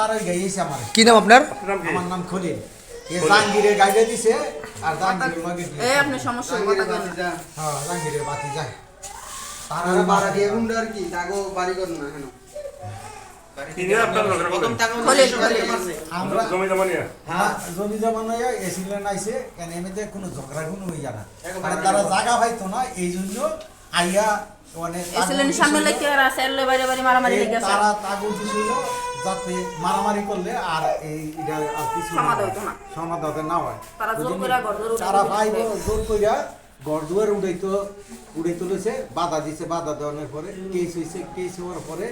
তারাই গাইয়েছে আমার। কি নাম আপনার? আমার নাম খলিল। এ জাহাঙ্গীরের গাইডে দিছে আর জাহাঙ্গীরের লগে এই আপনি সমস্যা কথা কেন? হ্যাঁ জাহাঙ্গীরের বাতি যায় তারা তারা বাড়া দিয়ে গুন্ডা আর কি তাগো বাড়ি কর না কেন? ঝগড়া জমি হ্যাঁ এসিলেন কেন এমনিতে কোনো ঝগড়া কোনো হইয়া না। মানে তারা জায়গা পাইতো না এই জন্য আইয়া মানে এসিলেন সামনে লেগে আর আছে বাইরে বাইরে মারামারি লেগে তারা তাগো দিছিল যাতে মারামারি করলে আর এই এটা আর কিছু না হয়। না। হয় তারা জোর। পাইব জোর কইরা ঘর দুয়ার উড়াইতো উড়াই তুলেছে বাধা দিছে বাধা দেওয়ানোর পরে কেস হইছে কেস হওয়ার পরে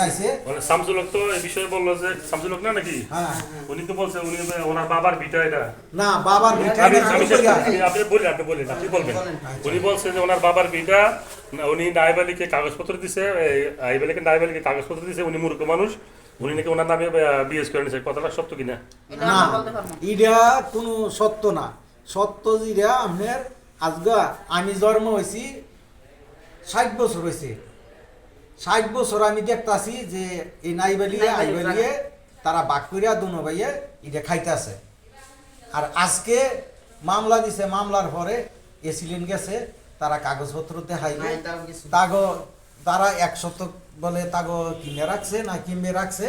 আইছে। মানে শামসুল হক তো এই বিষয়ে বলল যে শামসুল হক না নাকি? হ্যাঁ। উনি তো বলছে উনি ওনার বাবার ভিটা এটা। না বাবার ভিটা আমি। আপনি- আপনি বলেন আপনি বলেন আপনি বলবেন। উনি বলছে যে ওনার বাবার ভিটা উনি নাইব আলীকে কাগজপত্র দিছে এই আইব আলীকে নাইব আলীকে কাগজপত্র দিছে উনি মূর্খ মানুষ। উনি নাকি ওনার নামে বিএস করে নিছে কথাটা সত্য কিনা? না। এটা কোনো সত্য না। সত্য যেটা আপনার আজগা আমি জন্ম হয়েছি ষাট বছর হয়েছে ষাট বছর আমি দেখতাছি যে এই নাইবালিয়ে নাইবালি আইবালিয়ে তারা বাক করিয়া দুনো ভাইয়ে এটা খাইতেছে। আর আজকে মামলা দিছে মামলার পরে এসিলেন গেছে তারা কাগজপত্র নাই তাও তাগো তারা এক শতক বলে তাগো কিনে রাখছে না কিনবে রাখছে।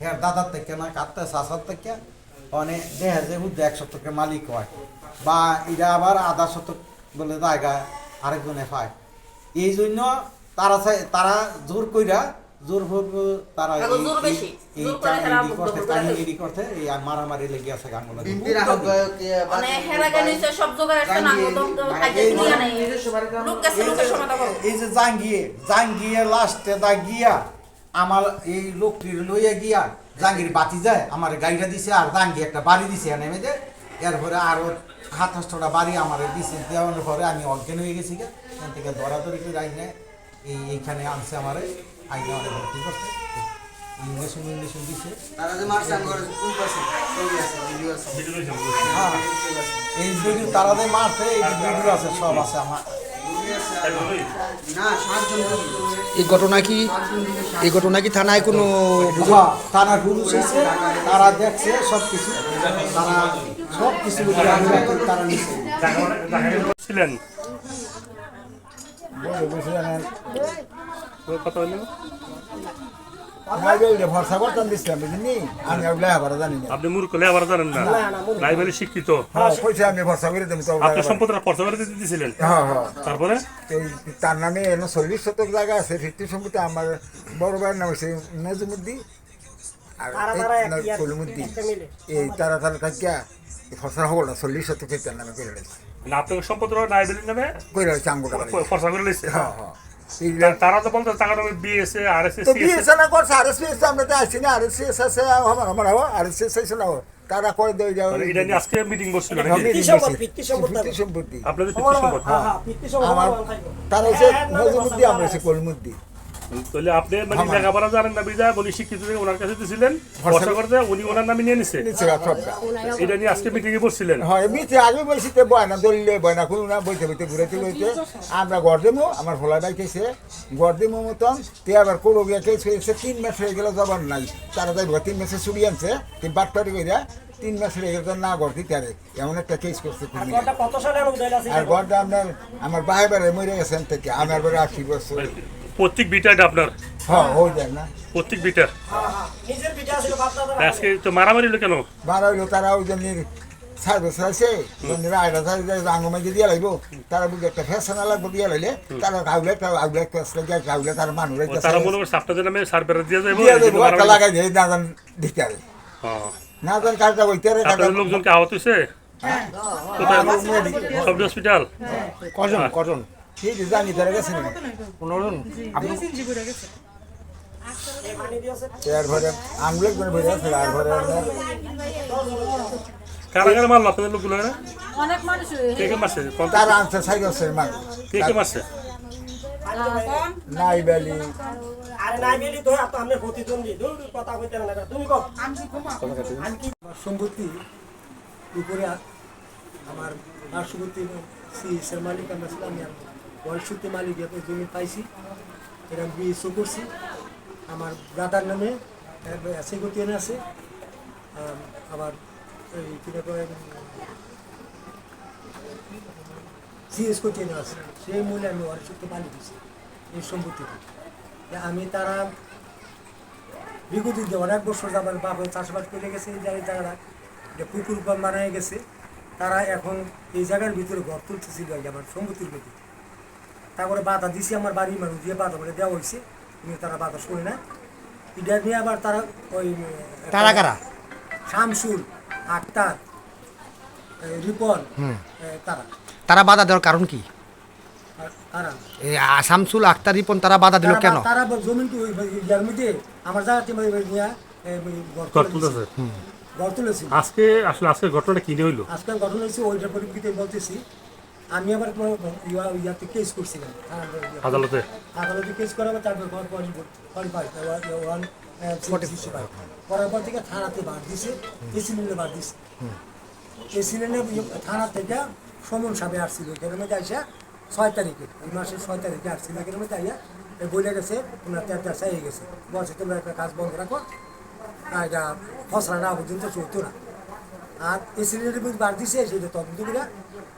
হ্যাঁ দাদার থেকে না কাটতে শাসার থেকে। অনেক দেখা যায় বুদ্ধি এক শতকের মালিক হয়। বা এটা আবার আধা শতক বলে জায়গা আরেকজনে পায়। এই জন্য তারা তারা জোর কইরা জোর তারা এই- জোর এই জোর করে হেরা কাহিনী বুদ্ধ করতে করতে এই মারামারি লেগে আছে মানে করো। এই যে জাঙ্গিয়ে জাঙ্গিয়ে লাস্টে দা গিয়া আমার এই লোকটির লইয়া গিয়া জাঙ্গির বাতি যায় আমার গাড়িটা দিছে আর জাঙ্গি একটা বাড়ি দিছে নেমে যে এরপরে আরও হাত হাস্তটা বাড়ি আমার দিছে দেওয়ানোর পরে আমি অজ্ঞান হয়ে গেছি গে। এখান থেকে দৌড়াদৌড়ি করে আইনে এই এইখানে আনছে আমারে আইনে অনেক ভর্তি করছে। ইংলিশ ইংলিশ দিছে। আমার আছে আছে আছে। হ্যাঁ এই ভিডিও তারা যে মারছে এই ভিডিও আছে সব আছে আমার। এই ঘটনা কি এই ঘটনা কি থানায় কোনো হ্যাঁ, তারা রুলস হয়েছে তারা দেখছে সব কিছু তারা সব কিছু তারা ছিলেন আপনি মূর্খ লে আবার জানেন না? নাইব শিক্ষিত। হ্যাঁ কইছে আমি ভরসা করে হ্যাঁ হ্যাঁ। তারপরে? তার নামে এনে চল্লিশ শতক জায়গা আছে ফিফটি সম্পত্তি আমার বড় ভাইয়ের নাম হচ্ছে নজমুদ্দি আর কলিমুদ্দি এই তারা তারা থাকিয়া ফসল হল না চল্লিশ শতক তার নামে করে রয়েছে। মানে আপনার সম্পত্তিটা নাইব আলীর নামে করে রয়েছে আঙ্গুটা পর্চা করে লইছে হ্যাঁ হ্যাঁ। তা- তারা তো বলতো টাকা নামে বিএসএ আর বিএসএ না করছে আর আমরা তো আসছি না আর আছে আমার আমার হব আর আছে না তারা করে দেয় যাও এটা নিয়ে আজকে মিটিং বসছিল নাকি? ফিফটি সম্পত্তি আপনাদের পিতৃ সম্পত্তি। আমার তারা হচ্ছে নজরুদ্দি আমরা হচ্ছে কলমুদ্দি। তাহলে আপনি মানে লেখাপড়া জানেন না বিজয় বলি শিক্ষিত থেকে ওনার কাছে দিয়েছিলেন ভরসা করতে উনি ওনার নামে নিয়ে নিছে। এটা নিয়ে আজকে মিটিং এ বসছিলেন। হয় মিছে আগে বসিতে বয়না দলিলে বয়না কোনো না বইতে বইতে ঘুরেতে ঘুরেতে আমরা দেবো আমার ভোলা ভাই গড় দেবো মতন তে আবার কোনো গিয়া হয়েছে তিন মাস হয়ে গেল জবান নাই। তারা যাইব তিন মাসে চুরি আনছে তিন বাটপারি কইরা তিন মাস হয়ে গেল না গড় দিতে আরে। এমন একটা কেস করছে কুমিল্লায়। কত সালে উদয় আছে আর গড়টা আপনার আমার বারে মরে গেছেন থেকে আমার বারে আশি বছর। প্রত্যেক বিটা এটা আপনার? হ্যাঁ হয়ে না। প্রত্যেক বিটা নিজের পিঠা ছিল বাপ দাদা আজকে তো মারামারি হলো কেন? হইল তারা ওই জন্য সার্ভিস আছে। জন্য আইডা আঙ্গমাই দিয়ে লাগবো তারা বুঝে একটা ফ্যাশন লাগবো দিয়ে লাইলে তারা গাউলে একটা আউলে একটা গাউলে তার মানুষ তারা মনে করছে আপনাদের নামে সার্ভে দিয়ে যাব দিয়ে দেবো একটা লাগাই দিয়ে না জান দিতে আরে হ্যাঁ। না জান কাজটা হইতে আরে কাজটা লোকজনকে আহত হয়েছে? কোথায়? সব হসপিটাল? কজন কজন? ঠিক জানি তারা গেছে না পনেরো আপনি? এর ঘরে আঙ্গুলে করে ভরে আছে আর ঘরে কারা কারা মারলো? আপনাদের লোকগুলো এরা? অনেক মানুষ। কে কে মারছে? কোন- তার আনছে সাইকেল মানুষ কে কে মারছে? নাই বেলি। আরে নাই বেলি তো আপনি আমরা প্রতিদ্বন্দ্বী। দূর কথা কইতে না। তুমি কও। আমার সম্পত্তি উপরে আমার পার্শ্ববর্তী সিএসের মালিক আমরা ছিলাম আমি বয়সূতি মালিক জমি পাইছি এরকম বিএসও করছি। আমার ব্রাদার নামে সেগুতিয়ানে আছে। আবার এই কিনা করে সিএস কোটিয়ানে আছে। সেই মূল্যে আমি সত্যি পানি দিচ্ছি এই সম্পত্তিতে যে আমি তারা বিগত অনেক বছর আমার বাবা চাষবাস করে গেছে, এই জায়গায় জায়গাটা এটা পুকুর বানায় গেছে, তারা এখন এই জায়গার ভিতরে ঘর তুলতেছিল আমার সম্পত্তির ভিতরে তারপরে বাধা দিছি আমার বাড়ির মানুষ দিয়ে বাধা বলে দেওয়া হয়েছে। কিন্তু তারা বাধা শুনে না। এটা নিয়ে আবার তারা ওই তারা কারা? শামসুল আক্তার রিপন তারা। তারা বাধা দেওয়ার কারণ কি? আসামসুল আক্তার রিপন তারা বাধা দিল কেন? তারা জমিন তো ওই- ওই ইয়ার মধ্যে আমার জায়গাতে আজকে আসলে আজকে ঘটনাটা কি হইল? আজকে ঘটনা হয়েছে ওইটার পরিপ্রেক্ষিতে বলতেছি। আমি আবার কোনো- ইয়া- ইয়াতে কেস করছিলাম আদালতে? আদালতে কেস করাবো তারপর ঘর ফর্টি ফাইভ ওয়ান করার পর থেকে থানাতে বার দিছে এসিলেন্ডে বার দিছে। এসিলেন্ডে থানা থেকে সমন সাহেব আসছিল এখানে মধ্যে আসা ছয় তারিখে এই মাসের ছয় তারিখে আসছিল এখানে মধ্যে আইয়া বলে গেছে ওনার তের তের চাইয়ে গেছে। বলছে তোমরা একটা কাজ বন্ধ রাখো আর এটা ফসলা না পর্যন্ত চলতো না। আর এসিলেন্ডের মধ্যে বার দিছে সেটা তদন্ত করে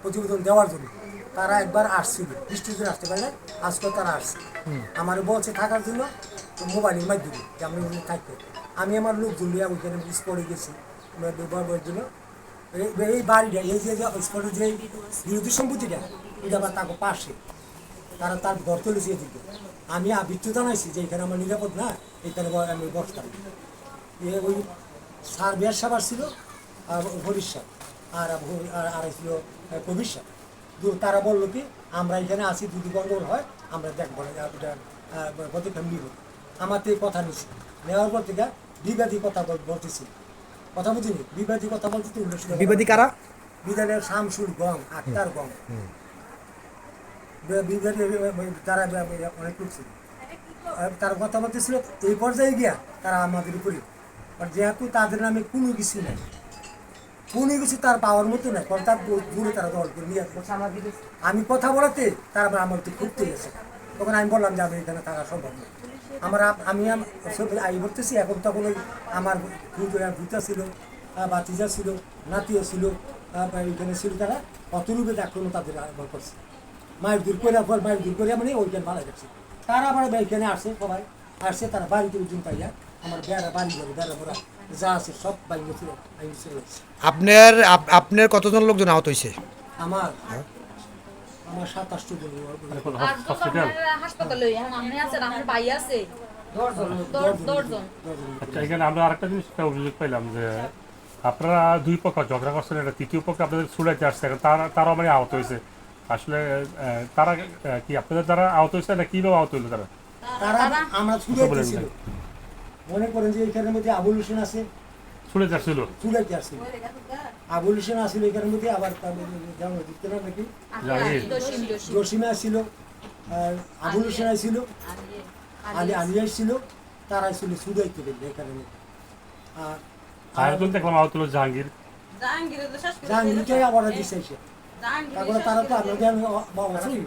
প্রতিবেদন দেওয়ার জন্য। তারা একবার আসছিল। বৃষ্টির জন্য আসতে পারে আজকে তারা আসছে। আমার বলছে থাকার জন্য মোবাইলের মাধ্যমে যে আমি ওখানে থাকতে আমি আমার লোকজন নিয়ে ওইখানে স্পটে গেছি। ব্যবহারের জন্য। এই- বাড়িটা এই যে স্পটের যে বিরোধী সম্পত্তিটা এটা আবার তাকে পাশে। তারা তার ঘর তুলেছে এদিকে আমি আবৃত্তি জানাইছি যে এখানে আমার নিরাপদ না এখানে আমি বসতাম। এ ওই সার্বিয়ার সাবার ছিল আর হরিশা আর- আর ছিল কবির তারা বলল কি আমরা এখানে আসি যদি গন্ডগোল হয় আমরা দেখব না পদক্ষেপ নিব। আমার তো এই কথা নিছি নেওয়ার পর থেকে বিবাদী কথা বল- বলতেছি। কথা বুঝিনি? বিবাদী কথা বলতে বিবাদী কারা? বিধানের শামসুল গম আক্তার গং বে- তারা অনেক লোক ছিল। তার কথা বলতেছিল এই পর্যায়ে গিয়া তারা আমাদের উপরে। যেহেতু তাদের নামে কোনো কিছু নেই। কোনো কিছু তার পাওয়ার মতো নাই কারণ তার তারা দল করে নিয়ে আমি কথা বলাতে তারা আমার তো খুঁজতে গেছে তখন আমি বললাম যে, আমি এখানে থাকা সম্ভব না। আমার আমি আই বলতেছি, এখন তখন ওই আমার ভূতা ছিল বাতিজা ছিল, নাতিও ছিল এখানে ছিল তারা। কত রূপে এখনও তাদের আহ্বান করছে। মায়ের দূর করে পর মায়ের দূর করে মানে ওইখানে ভালো গেছে তারা আবার এখানে আসছে সবাই। আসছে তারা বাড়িতে উজুন পাইয়া, আমার বেড়া বাড়ি করে বেড়া ভরা যা আছে সব আপনার আপনার কতজন লোকজন আহত হয়েছে? আমার? আমার সাতাশটি জন হসপিটাল হাসপাতালে এখন আপনি আছেন আপনার ভাই আছে। আচ্ছা এখানে আমরা আরেকটা জিনিস অভিযোগ পাইলাম যে আপনারা দুই পক্ষ ঝগড়া করছেন এটা তৃতীয় পক্ষ আপনাদের ছুড়াইতে আসছে এখন তারা তারাও মানে আহত হয়েছে। আসলে তারা কি আপনাদের দ্বারা আহত হয়েছে না কীভাবে আহত হইল তারা? আমরা মনে করেন যে এখানের মধ্যে আবুল হোসেন আছে? ছুটাইতে আসছিল আবুল হোসেন আসছিল এখানের মধ্যে আবার তাদের যেমন দিতে না নাকি? জসিমে আসছিল আর আবুল হোসেন আসছিল আলী আলী আসছিল তারা আসছিল মধ্যে। আর দেখলাম আহত হলো জাহাঙ্গীর জাহাঙ্গীরটাই অর্ডার দিচ্ছে এসে। তারপরে তারা তো আমাদের অসুই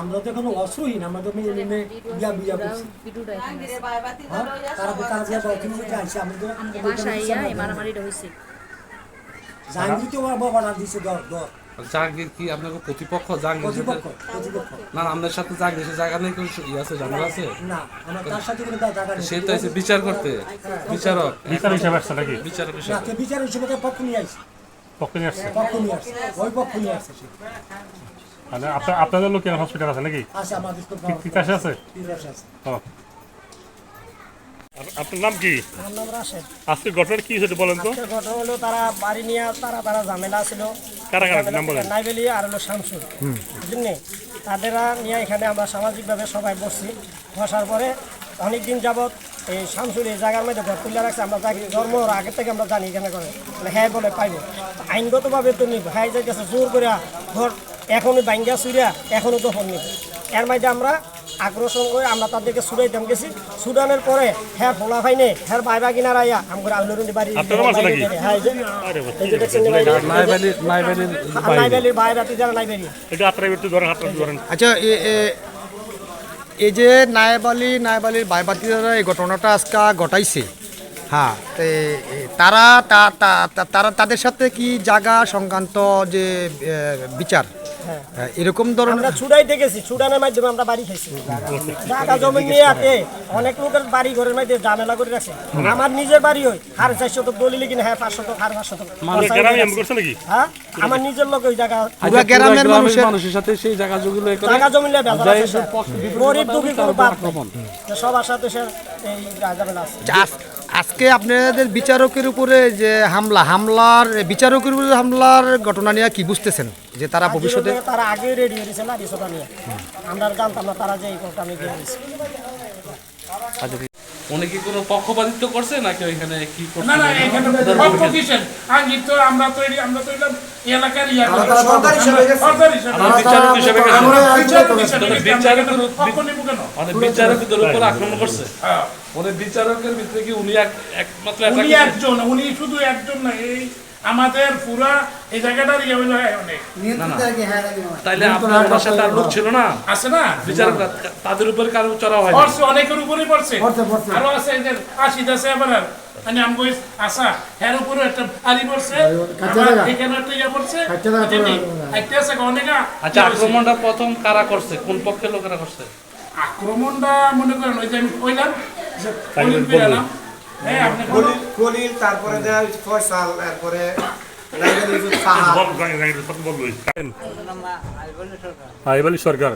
আমরা তো এখনও অসুহীন আমরা তো মেয়ে মেয়ে বিয়া বিয়া করছি। ভিডিওটা এখানে আছে। হ্যাঁ তারা তারা আমরা তো এই জাহাঙ্গীর তো অর্ডার দিচ্ছে দর দর জাহাঙ্গীর কি আপনাকে প্রতিপক্ষ? জাহাঙ্গীর না না, আপনার সাথে জাহাঙ্গীর জায়গা নেই কোনো ইয়ে আছে ঝামেলা আছে? না আমরা তার সাথে কোনো জায়গা নেই। সে তো এসে বিচার করতে। বিচারক। বিচার হিসাবে আসছে নাকি? বিচারক হিসেবে। বিচার হিসেবে পক্ষ নিয়ে আসছে পক্ষে নিয়ে আসছে? পক্ষ নিয়ে আসছে ওই পক্ষ নিয়ে আসছে সে। মানে আপনার আপনাদের লোক হসপিটাল আছে নাকি? আসে আমাদের তিতাসে আছে? তিতাসে আছে? ও। আপনার নাম কি? আমার নাম রাশেদ। আজকে ঘটনাটা কি হয়েছে বলেন তো। ঘটনা হলো তারা বাড়ি নিয়ে তারা তারা ঝামেলা ছিল। কারা কারা নাম বলেন। নাইবেলি আর হলো শামসুর। বুঝলেন তাদেরা নিয়ে এখানে আমরা সামাজিকভাবে সবাই বসছি। বসার পরে অনেক দিন যাবৎ এই শামসুর এই জায়গার মধ্যে ঘর তুলে রাখছে আমরা তাকে জন্ম হওয়ার আগে থেকে আমরা জানি এখানে করে। মানে হ্যাঁ বলে পাইব। আইনগতভাবে তো নিব হ্যাঁ যে গেছে জোর করে ঘর এখনই বাইঙ্গা সুইরা এখনও তো ফোন নিব। এর মধ্যে আমরা আগ্রসন করে আমরা তাদেরকে সুডাইতাম গেছি। সুডানের পরে হ্যাঁ ফোলা ফাইনে হ্যাঁ বাইবা কিনার আইয়া আমরা আউলরুন্দি বাড়ি আপনারা মারছে নাকি? হ্যাঁ নাইবালির নাইবেলির বাইরে যারা নাইবেলি। আচ্ছা এই যে নায়েব আলী, নায়েব আলীর বাইবাতিরা এই ঘটনাটা আজকে ঘটাইছে। হ্যাঁ তারা তারা তাদের সাথে কি জাগা সংক্রান্ত যে বিচার? এরকম ধরনের আমরা গেছি ছুটানোর মাধ্যমে আমরা বাড়ি খাইছি। জায়গা জমি নিয়ে আতে অনেক লোকের বাড়ি ঘরের মধ্যে ঝামেলা করে রাখছে আমার নিজের বাড়ি হয় হার চারশো তো দলিল কিনা হ্যাঁ পাঁচশো তো হার পাঁচশো তো হ্যাঁ আমার নিজের লোক ওই জায়গা পুরা গ্রামের মানুষের মানুষের সাথে সেই জায়গা জমিগুলো এ জায়গা জমি নিয়ে আছে। গরিব দুঃখী কোনো বাপ সবার সাথে সে এই ঝামেলা আছে। আজকে আপনাদের বিচারকের উপরে যে হামলা হামলার বিচারকের উপরে হামলার ঘটনা নিয়ে কি বুঝতেছেন? যে তারা ভবিষ্যতে তারা আগে রেডি হয়েছে না বিষয়টা নিয়ে? আমরা জানতাম না তারা যে এই কথা নিয়ে গিয়েছে উনি কি কোনো পক্ষপাতিত্ব করছে নাকি ওইখানে কি করছে না না এখানে পক্ষ কিসের? আমরা তো আমরা তো এলাকার ইয়া কেন? মানে বিচারকদের উপর আক্রমণ করছে। হ্যাঁ। বিচারকের ভিতরে কি উনি এক- একমাত্র উনি একজন উনি শুধু একজন না এই আমাদের পুরা এই জায়গাটার ইয়ে হইল অনেক। তাইলে আপনার সাথে আর লোক ছিল না? আছে না? বিচারক তাদের উপর কারও চড়া হয় পড়ছে অনেকের উপরেই পড়ছে। আরও আছে যে আশিদ আছে আবার আর। মানে আমি কই আসা এর উপরে একটা আলি পড়ছে। এখানে একটা ইয়ে পড়ছে। একটা আছে অনেক আচ্ছা আক্রমণটা প্রথম কারা করছে? কোন পক্ষের লোকেরা করছে? আক্রমণটা মনে করেন ওই যে আমি কইলাম যে কলিম পেলাম হ্যাঁ তারপরে হয়েছে ফয়সাল আইবালি সরকার।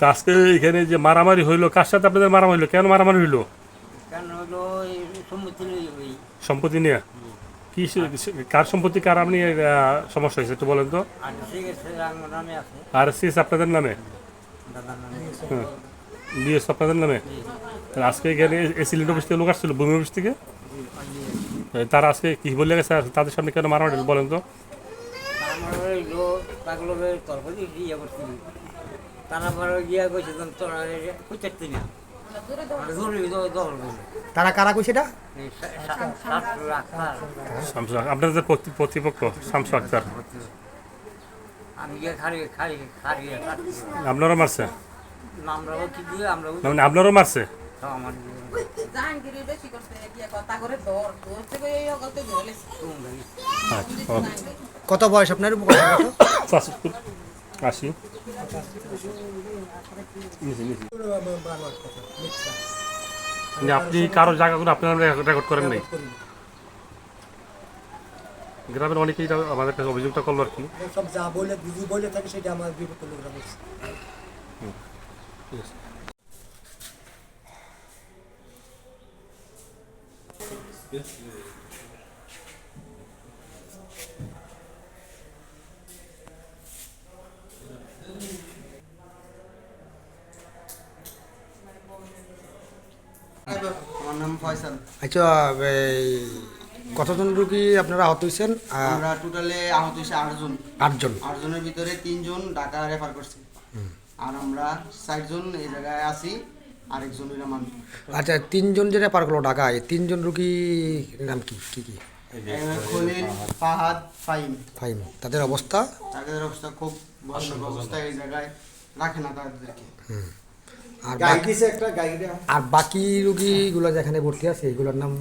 তা আজকে এখানে যে মারামারি হইল কার সাথে আপনাদের মারামারি হইল? কেন মারামারি হইল? সম্পত্তি নিয়ে কি কার সম্পত্তি কার আপনি সমস্যা হয়েছে একটু বলেন তো। আর সিএস আপনাদের নামে? হ্যাঁ। বিএস আপনাদের নামে? আজকে এখানে এই সিলিন্ডার অফিস থেকে লোক আসছিল ভূমি অফিস থেকে? তারা আজকে কি বলে গেছে? তাদের সামনে কেন মারামারি বলেন তো। তারা পরে গিয়া কইছে তোরা না। তারা কারা আপনাদের প্রতিপক্ষ শামসু আক্তার। আপনারও মারছে? আপনারও মারছে? আচ্ছা কত বয়স আপনার। মানে আপনি কারও জায়গাগুলো আপনার রেকর্ড করেন নাই। গ্রামের অনেকেই আমাদের কাছে অভিযোগটা করল আর কি। সব যা বলে যদি বলে থাকে সেটা আমার বিপক্ষে লোকরা বলছে আমার নাম ফয়সাল। আচ্ছা কতজন রুগী আপনারা আহত হয়েছেন? আমরা টোটালে আহত হয়েছে আটজন। আটজন। আটজনের ভিতরে তিনজন ঢাকা রেফার করছে। আর আমরা ষাটজন এই জায়গায় আছি। আরেকজন ওইরা আচ্ছা তিনজন যেটা পার করল ঢাকায় তিনজন রুগী নাম কি? কি কি? খলিল ফাহাদ ফাইম ফাইম তাদের অবস্থা? তাদের অবস্থা খুব ভয়ানক অবস্থা এই জায়গায়। রাখে না তাদেরকে। আর বাকি একটা গাইডা আর বাকি রুগীগুলো যেখানে ভর্তি আছে এগুলোর নাম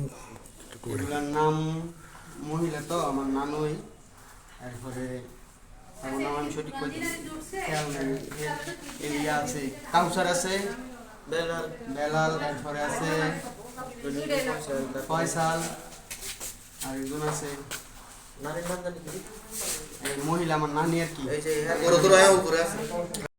এগুলার নাম মহিলা তো আমার নানুই। তারপরে আমার নাম সঠিক কই খেয়াল নেই এরিয়া আছে কাউসার আছে। বেলাল বেলাল তারপরে আছে ফয়সাল আর একজন আছে। মহিলা আমার নানি আর কি।